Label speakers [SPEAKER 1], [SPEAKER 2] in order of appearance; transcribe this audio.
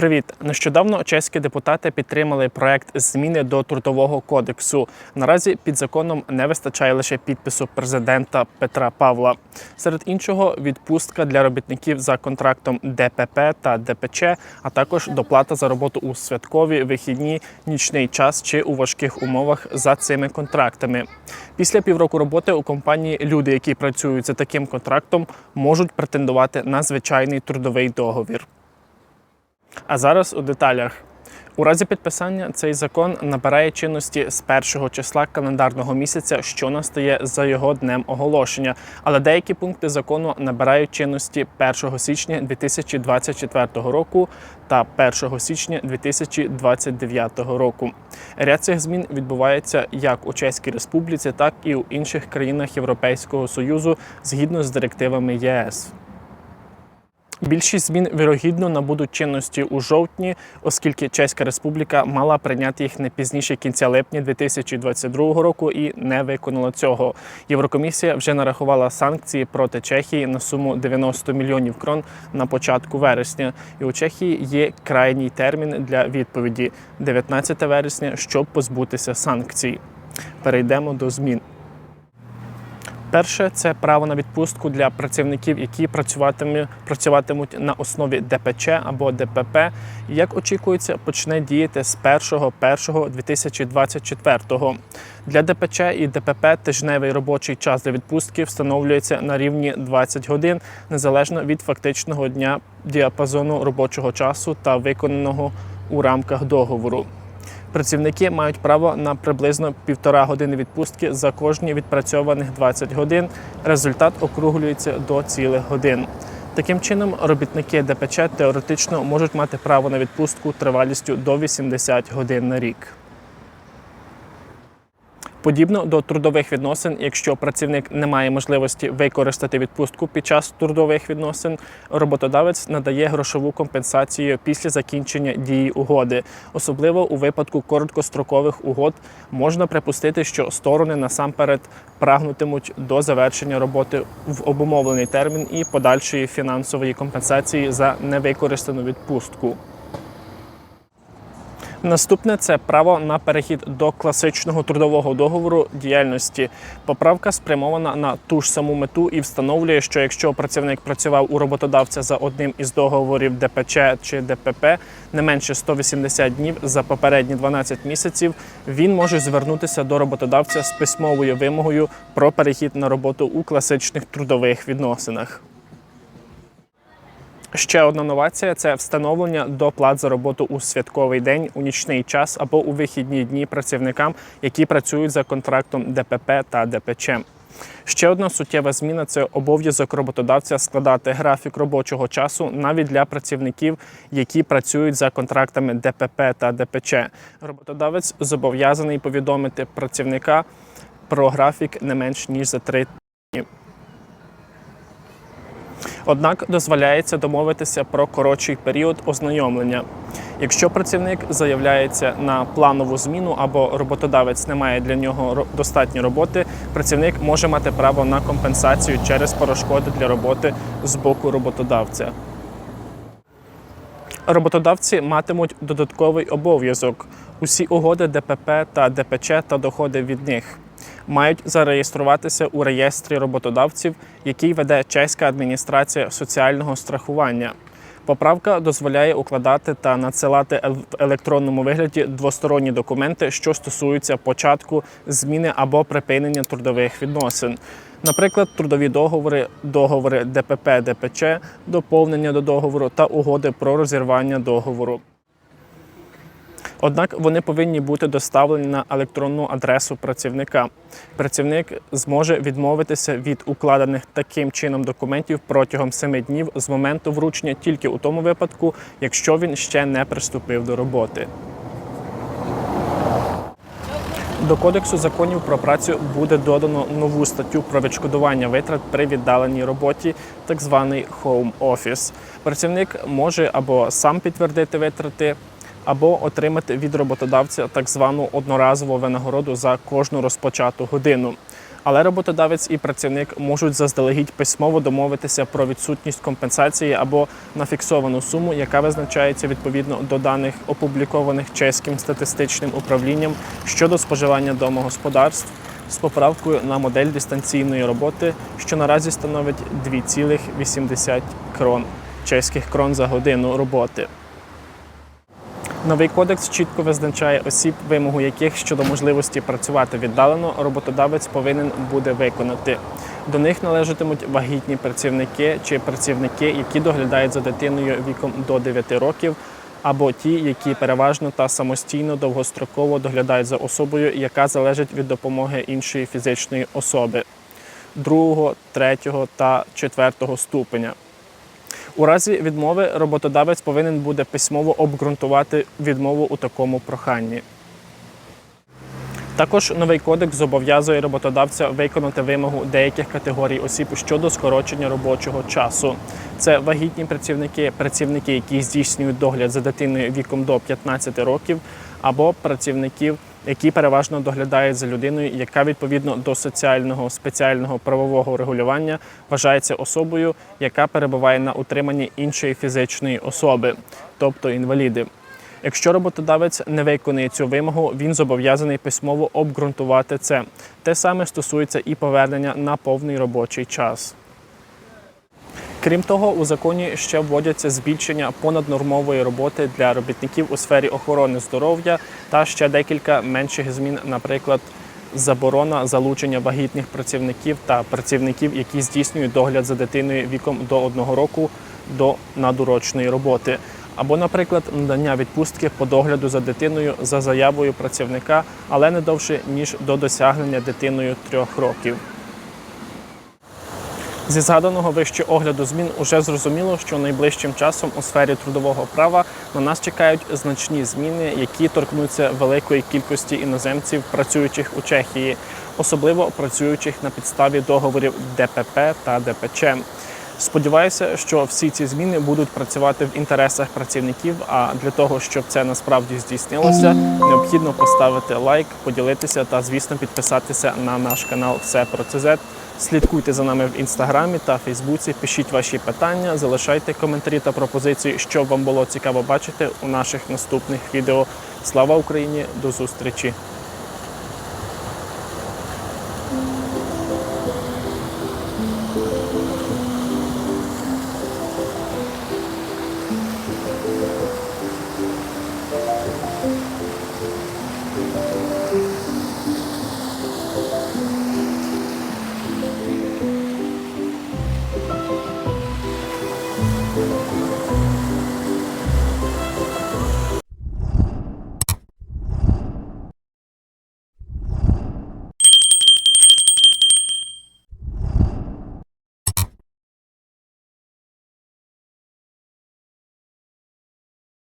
[SPEAKER 1] Привіт! Нещодавно чеські депутати підтримали проект зміни до трудового кодексу. Наразі під законом не вистачає лише підпису президента Петра Павла. Серед іншого, відпустка для робітників за контрактом ДПП та ДПЧ, а також доплата за роботу у святкові, вихідні, нічний час чи у важких умовах за цими контрактами. Після півроку роботи у компанії люди, які працюють за таким контрактом, можуть претендувати на звичайний трудовий договір. А зараз у деталях. У разі підписання цей закон набирає чинності з першого числа календарного місяця, що настає за його днем оголошення. Але деякі пункти закону набирають чинності 1 січня 2024 року та 1 січня 2029 року. Ряд цих змін відбувається як у Чеській Республіці, так і у інших країнах Європейського Союзу згідно з директивами ЄС. Більшість змін вірогідно набудуть чинності у жовтні, оскільки Чеська Республіка мала прийняти їх не пізніше кінця липня 2022 року і не виконала цього. Єврокомісія вже нарахувала санкції проти Чехії на суму 90 мільйонів крон на початку вересня. І у Чехії є крайній термін для відповіді 19 вересня, щоб позбутися санкцій. Перейдемо до змін. Перше це право на відпустку для працівників, які працюватимуть, працюватимуть на основі ДПЧ або ДПП. Як очікується, почне діяти з 1.1.2024. Для ДПЧ і ДПП тижневий робочий час для відпустки встановлюється на рівні 20 годин незалежно від фактичного дня діапазону робочого часу та виконаного у рамках договору. Працівники мають право на приблизно півтора години відпустки за кожні відпрацьованих 20 годин. Результат округлюється до цілих годин. Таким чином, робітники ДПЧ теоретично можуть мати право на відпустку тривалістю до 80 годин на рік. Подібно до трудових відносин, якщо працівник не має можливості використати відпустку під час трудових відносин, роботодавець надає грошову компенсацію після закінчення дії угоди. Особливо у випадку короткострокових угод можна припустити, що сторони насамперед прагнутимуть до завершення роботи в обумовлений термін і подальшої фінансової компенсації за невикористану відпустку. Наступне це право на перехід до класичного трудового договору діяльності. Поправка спрямована на ту ж саму мету і встановлює, що якщо працівник працював у роботодавця за одним із договорів ДПЧ чи ДПП не менше 180 днів за попередні 12 місяців, він може звернутися до роботодавця з письмовою вимогою про перехід на роботу у класичних трудових відносинах. Ще одна новація це встановлення доплат за роботу у святковий день, у нічний час або у вихідні дні працівникам, які працюють за контрактом ДПП та ДПЧ. Ще одна суттєва зміна це обов'язок роботодавця складати графік робочого часу навіть для працівників, які працюють за контрактами ДПП та ДПЧ. Роботодавець зобов'язаний повідомити працівника про графік не менш ніж за три тижні. Однак дозволяється домовитися про коротший період ознайомлення. Якщо працівник заявляється на планову зміну або роботодавець не має для нього достатньо роботи, працівник може мати право на компенсацію через перешкоди для роботи з боку роботодавця. Роботодавці матимуть додатковий обов'язок. Усі угоди ДПП та ДПЧ та доходи від них мають зареєструватися у реєстрі роботодавців, який веде чеська адміністрація соціального страхування. Поправка дозволяє укладати та надсилати в електронному вигляді двосторонні документи, що стосуються початку зміни або припинення трудових відносин. Наприклад, трудові договори, договори ДПП, ДПЧ, доповнення до договору та угоди про розірвання договору. Однак вони повинні бути доставлені на електронну адресу працівника. Працівник зможе відмовитися від укладених таким чином документів протягом 7 днів з моменту вручення тільки у тому випадку, якщо він ще не приступив до роботи. До кодексу законів про працю буде додано нову статтю про відшкодування витрат при віддаленій роботі, так званий Home Office. Працівник може або сам підтвердити витрати або отримати від роботодавця так звану одноразову винагороду за кожну розпочату годину. Але роботодавець і працівник можуть заздалегідь письмово домовитися про відсутність компенсації або на фіксовану суму, яка визначається відповідно до даних, опублікованих чеським статистичним управлінням щодо споживання домогосподарств з поправкою на модель дистанційної роботи, що наразі становить 2,80 крон чеських крон за годину роботи. Новий кодекс чітко визначає осіб, вимогу яких щодо можливості працювати віддалено, роботодавець повинен буде виконати. До них належатимуть вагітні працівники чи працівники, які доглядають за дитиною віком до 9 років, або ті, які переважно та самостійно довгостроково доглядають за особою, яка залежить від допомоги іншої фізичної особи другого, третього та четвертого ступеня. У разі відмови роботодавець повинен буде письмово обґрунтувати відмову у такому проханні. Також новий кодекс зобов'язує роботодавця виконати вимогу деяких категорій осіб щодо скорочення робочого часу. Це вагітні працівники, працівники, які здійснюють догляд за дитиною віком до 15 років, або працівників, які переважно доглядають за людиною, яка відповідно до соціального спеціального правового регулювання вважається особою, яка перебуває на утриманні іншої фізичної особи, тобто інваліди. Якщо роботодавець не виконує цю вимогу, він зобов'язаний письмово обґрунтувати це. Те саме стосується і повернення на повний робочий час. Крім того, у законі ще вводяться збільшення понаднормової роботи для робітників у сфері охорони здоров'я та ще декілька менших змін, наприклад, заборона залучення вагітних працівників та працівників, які здійснюють догляд за дитиною віком до одного року до надурочної роботи. Або, наприклад, надання відпустки по догляду за дитиною за заявою працівника, але не довше ніж до досягнення дитиною трьох років. Зі згаданого вище огляду змін уже зрозуміло, що найближчим часом у сфері трудового права на нас чекають значні зміни, які торкнуться великої кількості іноземців, працюючих у Чехії, особливо працюючих на підставі договорів ДПП та ДПЧ. Сподіваюся, що всі ці зміни будуть працювати в інтересах працівників. А для того, щоб це насправді здійснилося, необхідно поставити лайк, поділитися та, звісно, підписатися на наш канал Все про ЦЗ. Слідкуйте за нами в інстаграмі та Фейсбуці. Пишіть ваші питання, залишайте коментарі та пропозиції, що вам було цікаво бачити у наших наступних відео. Слава Україні! До зустрічі!